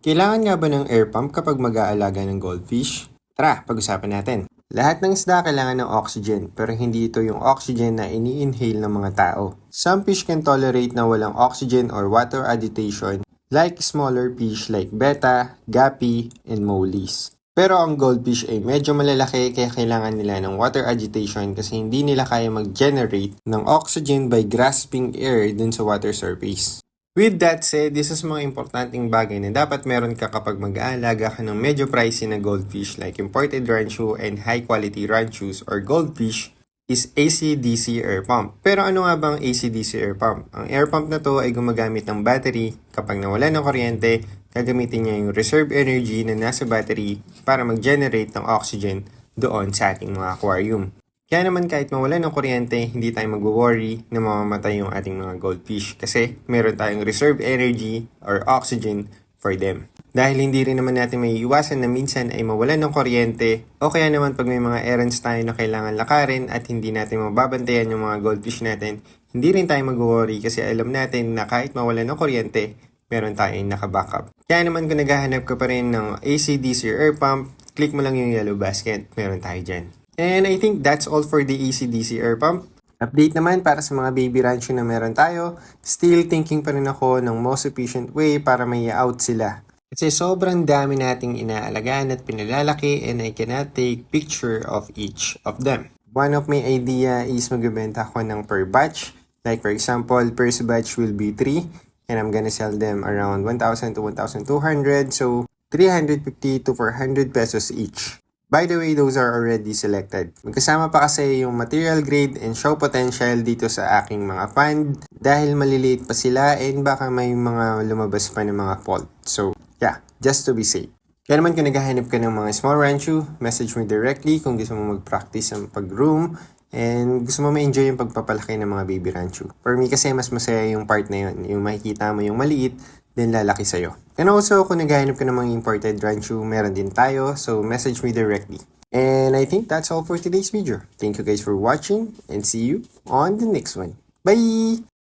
Kailangan nga ba ng air pump kapag mag-aalaga ng goldfish? Tara, pag-usapan natin. Lahat ng isda kailangan ng oxygen, pero hindi ito yung oxygen na ini-inhale ng mga tao. Some fish can tolerate na walang oxygen or water agitation, like smaller fish like betta, gapi, and mollies. Pero ang goldfish ay medyo malalaki kaya kailangan nila ng water agitation kasi hindi nila kaya mag-generate ng oxygen by grasping air dun sa water surface. With that said, this is mga importanteng bagay na dapat meron ka kapag mag-aalaga ka ng medyo pricey na goldfish like imported rancho and high quality ranchos or goldfish is AC-DC air pump. Pero ano nga bang AC-DC air pump? Ang air pump na to ay gumagamit ng battery. Kapag nawala ng kuryente, gagamitin niya yung reserve energy na nasa battery para mag-generate ng oxygen doon sa ating mga aquarium. Kaya naman kahit mawala ng kuryente, hindi tayo mag-worry na mamamatay yung ating mga goldfish kasi meron tayong reserve energy or oxygen for them. Dahil hindi rin naman natin may iwasan na minsan ay mawalan ng kuryente o kaya naman pag may mga errands tayo na kailangan lakarin at hindi natin mababantayan yung mga goldfish natin, hindi rin tayo mag-worry kasi alam natin na kahit mawalan ng kuryente, meron tayong naka-backup. Kaya naman kung naghahanap ka pa rin ng AC/DC air pump, click mo lang yung yellow basket, meron tayo dyan. And I think that's all for the AC/DC air pump. Update naman para sa mga baby rancho na meron tayo, still thinking pa rin ako ng most efficient way para may out sila. Kasi sobrang dami nating inaalagaan at pinalalaki and I cannot take picture of each of them. One of my idea is magbebenta ako ng per batch. Like for example, first batch will be 3 and I'm gonna sell them around 1,000 to 1,200. So 350 to 400 pesos each. By the way, those are already selected. Magkasama pa kasi yung material grade and show potential dito sa aking mga fund dahil maliliit pa sila and baka may mga lumabas pa ng mga fault. So, yeah, just to be safe. Kaya naman kung naghahanap ka ng mga small rancho, message me directly kung gusto mo mag-practice ng pag-room and gusto mo ma-enjoy yung pagpapalaki ng mga baby rancho. For me kasi mas masaya yung part na yun, yung makikita mo yung maliit, then lalaki sa'yo. And also, kung naghahanap ka ng mga imported rancho, meron din tayo, so message me directly. And I think that's all for today's video. Thank you guys for watching and see you on the next one. Bye!